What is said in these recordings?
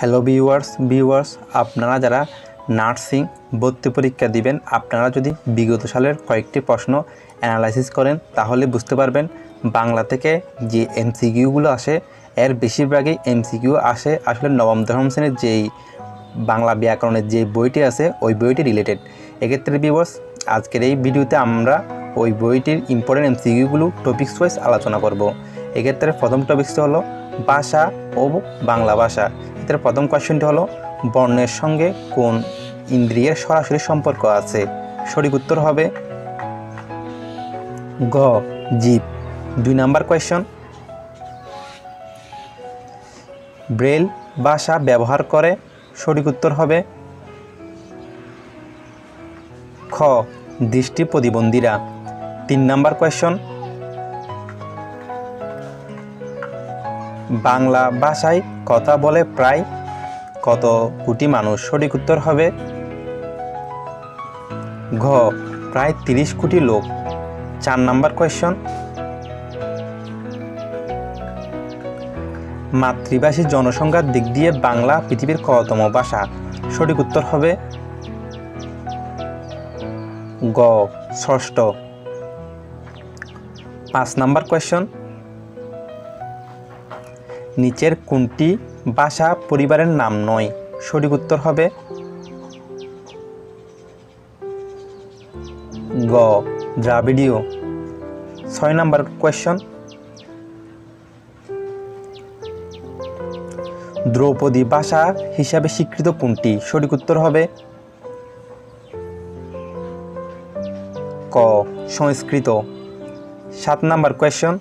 Hello viewers viewers আপনারা যারা nursing ভর্তি পরীক্ষা দিবেন, আপনারা যদি বিগত সালের কয়েকটি প্রশ্ন অ্যানালাইসিস করেন, তাহলে বুঝতে পারবেন বাংলা থেকে যে এমসিকিউগুলো আসে, এর বেশিরভাগই এমসিকিউ আসে আসলে নবম, দশম শ্রেণির যেই বাংলা ব্যাকরণের যে বইটি আছে, ওই বইটি রিলেটেড এক্ষেত্রে ভিউয়ার্স আজকের এই ভিডিওতে আমরা ওই বইটির ইম্পর্টেন্ট এমসিকিউগুলো টপিক্স ওয়াইজ আলোচনা করব। এক্ষেত্রে প্রথম টপিক্সটি হলো ভাষা ও বাংলা ভাষা। এর প্রথম কোয়েশ্চেনটি হলো, বর্ণের সঙ্গে কোন ইন্দ্রিয়ের সরাসরি সম্পর্ক আছে? সঠিক উত্তর হবে গ, জীব। দুই নাম্বার কোয়েশ্চন ব্রেল ভাষা ব্যবহার করে। সঠিক উত্তর হবে খ, দৃষ্টি প্রতিবন্ধীরা। তিন নাম্বার কোয়েশ্চন বাংলা ভাষায় কথা বলে প্রায় কত কোটি মানুষ সঠিক উত্তর হবে? ঘ, প্রায় তিরিশ কোটি লোক। চার নাম্বার কোয়েশ্চন মাতৃভাষী জনসংখ্যার দিক দিয়ে বাংলা পৃথিবীর কতম ভাষা? সঠিক উত্তর হবে? গ, ষষ্ঠ। পাঁচ নাম্বার কোয়েশ্চন নিচের কোনটি ভাষা পরিবারের নাম নয়? সঠিক উত্তর হবে গ, দ্রাবিড়ীয়। ছয় নাম্বার কোয়েশ্চন। দ্রৌপদী ভাষা হিসাবে স্বীকৃত কোনটি? সঠিক উত্তর হবে ক, সংস্কৃত। সাত নাম্বার কোয়েশ্চন।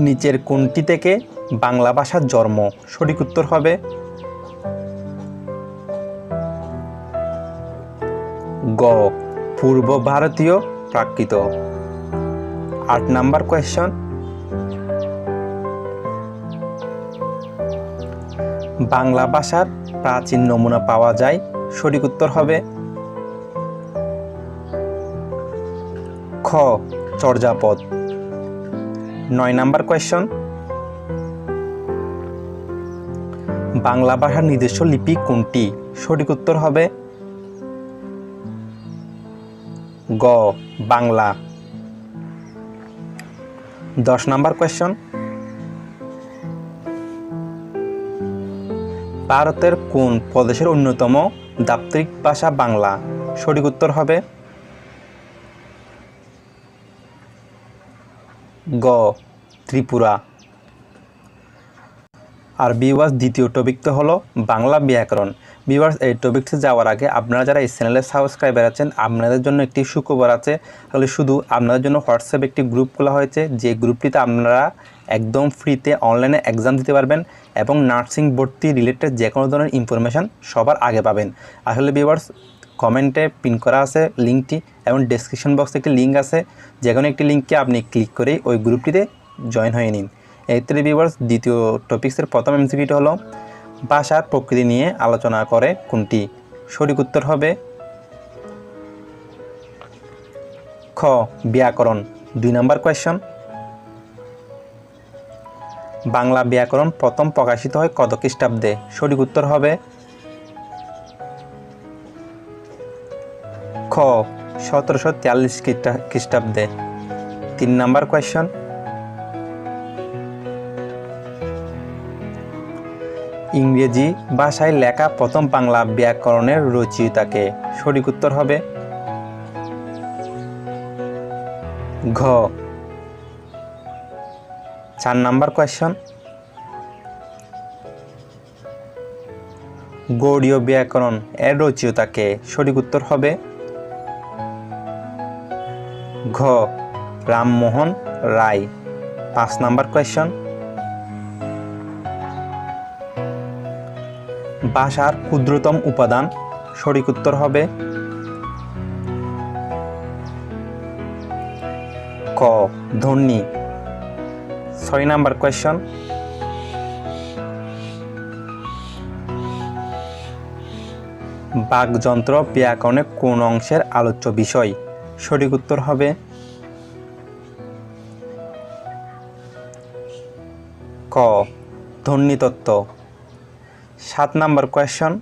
নিচের কোনটি থেকে বাংলা ভাষার জন্ম। সঠিক উত্তর হবে গ, পূর্ব ভারতীয় প্রাকৃত। আট নাম্বার কোয়েশ্চন। বাংলা ভাষার প্রাচীন নমুনা পাওয়া যায়। সঠিক উত্তর হবে খ, চর্যাপদ। নয় নাম্বার কোয়েশ্চন বাংলা ভাষার নিজস্ব লিপি কোনটি? সঠিক উত্তর হবে গ, বাংলা। দশ নাম্বার কোয়েশ্চন ভারতের কোন প্রদেশের অন্যতম দাপ্তরিক ভাষা বাংলা? সঠিক উত্তর হবে গ, ত্রিপুরা। আর বিওয়ার্স দ্বিতীয় টপিকটা হলো বাংলা ব্যাকরণ। বিওয়ার্স এই টপিকসে যাওয়ার আগে আপনারা যারা এই চ্যানেলে সাবস্ক্রাইবার আছেন, আপনাদের জন্য একটি সুখবর আছে। তাহলে শুধু আপনাদের জন্য হোয়াটসঅ্যাপ একটি গ্রুপ খোলা হয়েছে, যে গ্রুপটিতে আপনারা একদম ফ্রিতে অনলাইনে এক্সাম দিতে পারবেন এবং নার্সিং ভর্তি রিলেটেড যে কোনো ধরনের ইনফরমেশান সবার আগে পাবেন। আসলে বিওয়ার্স কমেন্টে পিন করা আছে লিঙ্কটি এবং ডেসক্রিপশন বক্সে একটি লিঙ্ক আছে। যে কোনো একটি লিঙ্ককে আপনি ক্লিক করেই ওই গ্রুপটিতে জয়েন হয়ে নিন। এতে ভিউয়ার্স দ্বিতীয় টপিক্সের প্রথম এমসিকিউটি হলো ভাষার প্রকৃতি নিয়ে আলোচনা করে কোনটি? সঠিক উত্তর হবে, খ, ব্যাকরণ, দুই নম্বর কোয়েশ্চন বাংলা ব্যাকরণ প্রথম প্রকাশিত হয় কত খ্রিস্টাব্দে? সঠিক উত্তর হবে সতেরোশো তিয়াল্লিশ খ্রিস্টাব্দে। তিন নাম্বার কোয়েশ্চন ইংরেজি ভাষায় লেখা প্রথম বাংলা ব্যাকরণের রচয়িতাকে সঠিক উত্তর হবে। ঘ। চার নাম্বার কোয়েশ্চন গৌড়ীয় ব্যাকরণ এর রচয়িতাকে সঠিক উত্তর হবে। ঘ, রামমোহন রায়। পাঁচ নাম্বার কোয়েশ্চন ভাষার ক্ষুদ্রতম উপাদান সঠিক উত্তর হবে ক, ধ্বনি। ছয় নাম্বার কোয়েশ্চন বাকযন্ত্র ব্যাকরণে কোন অংশের আলোচ্য বিষয়? সঠিক উত্তর হবে। ক ধ্বনিতত্ত্ব সাত নাম্বার কোয়েশ্চন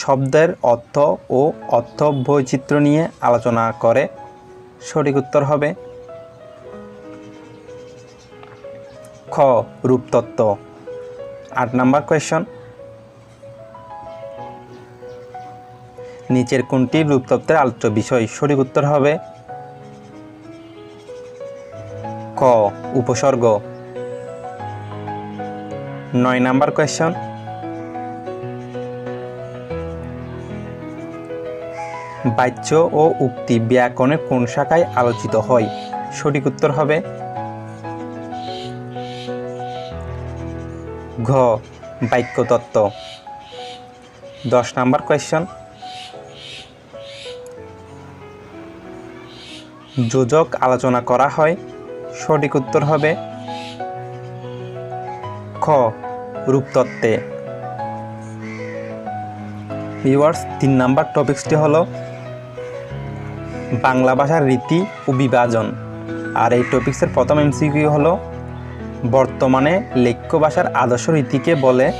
শব্দের অর্থ ও অর্থ বৈচিত্র্য নিয়ে আলোচনা করে, সঠিক উত্তর হবে। খ, রূপতত্ত্ব। আট নাম্বার কোয়েশ্চন নিচের কোনটি রূপতত্ত্বের আলোচ্য বিষয়। সঠিক উত্তর হবে ক, উপসর্গ। নয় নাম্বার কোয়েশ্চন। বাচ্য ও উক্তি ব্যাকরণের কোন শাখায় আলোচিত হয়? সঠিক উত্তর হবে ঘ, বাক্যতত্ত্ব। দশ নাম্বার কোয়েশ্চন। যোজক আলোচনা করা হয়। সঠিক উত্তর হবে খ, রূপতত্ত্বে। ভিউয়ার্স তিন নাম্বার টপিক্সটি হলো বাংলা ভাষার রীতি ও বিভাজন। আর এই টপিক্সের প্রথম এমসিকিউ হলো বর্তমানে লেখ্য ভাষার আদর্শ রীতিকে বলে।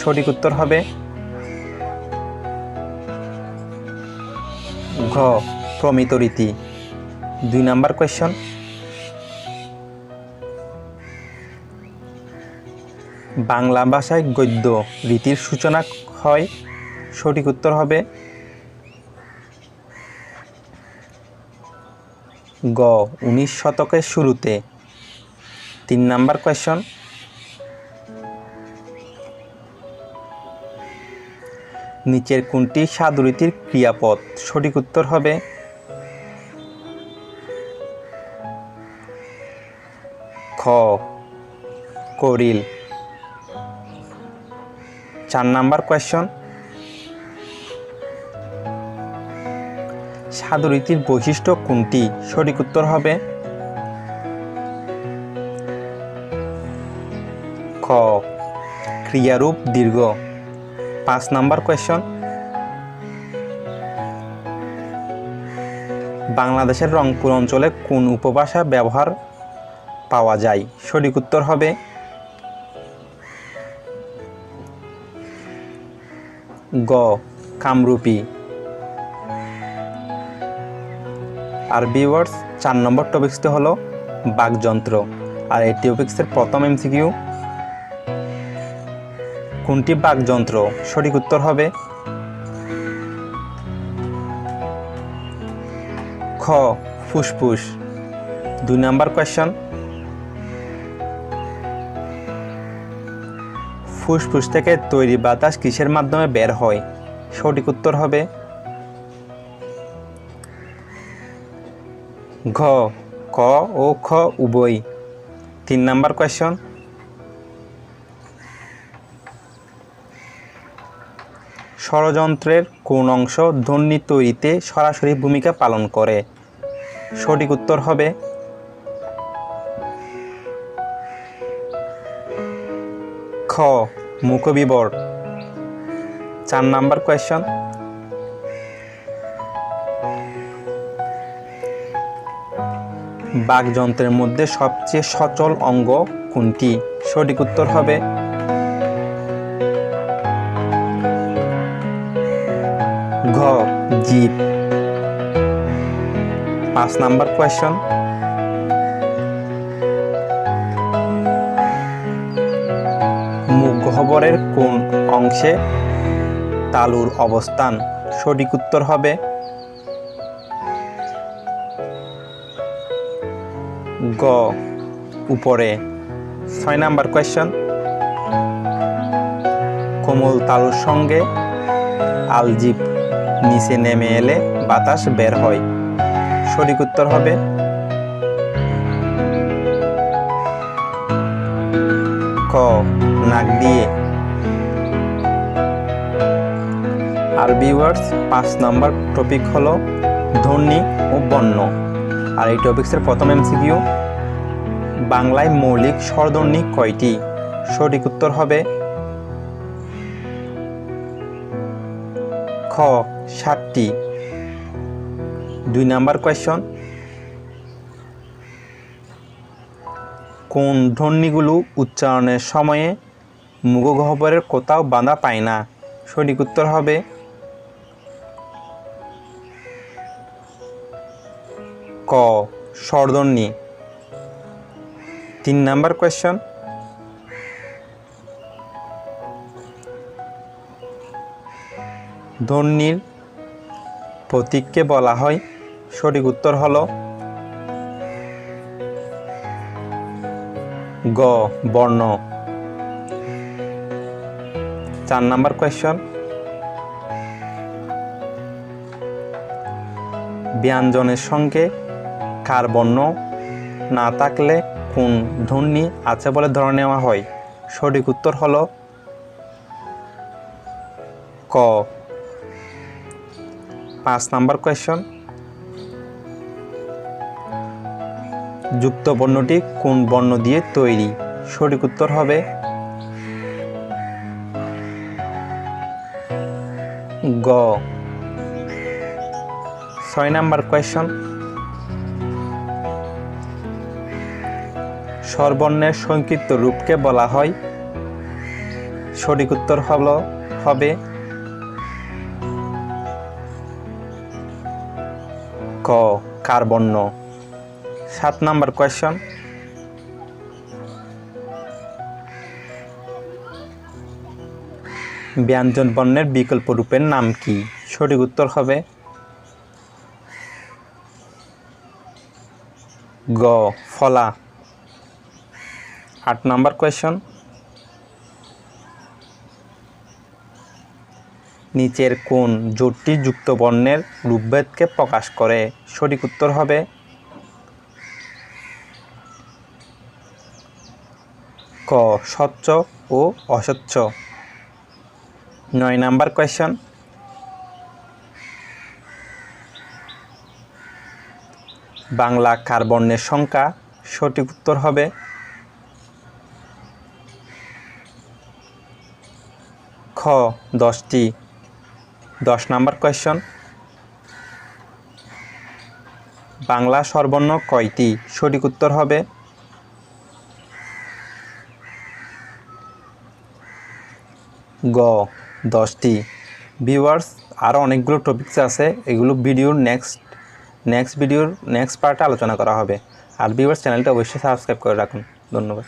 সঠিক উত্তর হবে ঘ, প্রমিত রীতি। দুই নাম্বার কোয়েশ্চন বাংলা ভাষায় গদ্য রীতির সূচনা হয়, সঠিক উত্তর হবে গ, উনিশ শতকের শুরুতে। তিন নাম্বার কোয়েশ্চন নিচের কোনটি সাধুরীতির ক্রিয়াপদ? সঠিক উত্তর হবে করিল। চার নাম্বার কোয়েশ্চন সাধুরীতির বৈশিষ্ট্য কোনটি? সঠিক উত্তর হবে খ, ক্রিয়ারূপ দীর্ঘ। পাঁচ নাম্বার কোয়েশ্চন বাংলাদেশের রংপুর অঞ্চলে কোন উপভাষা ব্যবহার পাওয়া যায়। সঠিক উত্তর হবে গ, কামরূপী। আর ভিউয়ার্স চার নম্বর টপিক্সটি হলো বাকযন্ত্র আর এই টপিক্সের প্রথম এমসিকিউ কোনটি বাকযন্ত্র সঠিক উত্তর হবে খ, ফুসফুস। দুই নাম্বার কোয়েশ্চন ফুসফুস থেকে তৈরি বাতাস কিসের মাধ্যমে বের হয়? সঠিক উত্তর হবে ঘ, ক ও খ উভয়। তিন নাম্বার কোয়েশ্চন ষড়যন্ত্রের কোন অংশ ধ্বনি তৈরিতে সরাসরি ভূমিকা পালন করে? সঠিক উত্তর হবে খ, মুখবিবর। চার নাম্বার কোয়েশ্চন বাকযন্ত্রের মধ্যে সবচেয়ে সচল অঙ্গ কোনটি? সঠিক উত্তর হবে ঘ, জীব। পাঁচ নাম্বার কোয়েশ্চন মুখ গহ্বরের কোন অংশে তালুর অবস্থান? সঠিক উত্তর হবে গ। উপরে। ছয় নাম্বার কোয়েশ্চন। কোমল তালুর সঙ্গে আলজিপ নিচে নেমে এলে বাতাস বের হয়। সঠিক উত্তর হবে নাক দিয়ে। আর ভিউয়ার্স পাঁচ নম্বর টপিক হলো ধ্বনি ও বর্ণ। আর এই টপিক্সের প্রথম এমসিকিউ বাংলায় মৌলিক স্বরধ্বনি কয়টি? সঠিক উত্তর হবে খ ষাটটি দুই নাম্বার কোয়েশ্চন কোন ধ্বনিগুলো উচ্চারণের সময়ে মুখগহ্বরের কোথাও বাঁধা পায় না? সঠিক উত্তর হবে ক, স্বরধ্বনি। তিন নাম্বার কোয়েশ্চন ধ্বনির প্রতীককে বলা হয়। সঠিক উত্তর হলো গ, বর্ণ। চার নাম্বার কোয়েশ্চন ব্যঞ্জনের সঙ্গে কার বর্ণ? না থাকলে কোন ধ্বনি আছে বলে ধরে নেওয়া হয়? সঠিক উত্তর হলো ক। পাঁচ নাম্বার কোয়েশ্চন যুক্ত বর্ণটি কোন বর্ণ দিয়ে তৈরি? সঠিক উত্তর হবে গ। ছয় নাম্বার কোয়েশ্চন। স্বরবর্ণের সংক্ষিপ্ত রূপকে বলা হয়। সঠিক উত্তর হল, হবে ক, কার বর্ণ? সাত নাম্বার কোয়েশ্চন। ব্যঞ্জন বর্ণের বিকল্প রূপের নাম কি? সঠিক উত্তর হবে গ, ফলা। আট নাম্বার কোয়েশ্চন। নিচের কোন জোটটি যুক্ত বর্ণের রূপভেদকে প্রকাশ করে? সঠিক উত্তর হবে ক, স্বচ্ছ ও অস্বচ্ছ। নয় নাম্বার কোয়েশ্চন। বাংলা কার বর্ণের সংখ্যা সঠিক উত্তর হবে। খ, দশটি। দশ নাম্বার কোয়েশ্চন। বাংলা সর্বর্ণ কয়টি? সঠিক উত্তর হবে। গ, দশটি। ভিউয়ার্স আরও অনেকগুলো টপিকস আছে, এগুলো ভিডিওর নেক্সট নেক্সট ভিডিওর নেক্সট পার্টে আলোচনা করা হবে। আর ভিউয়ার্স চ্যানেলটা অবশ্যই সাবস্ক্রাইব করে রাখুন। ধন্যবাদ।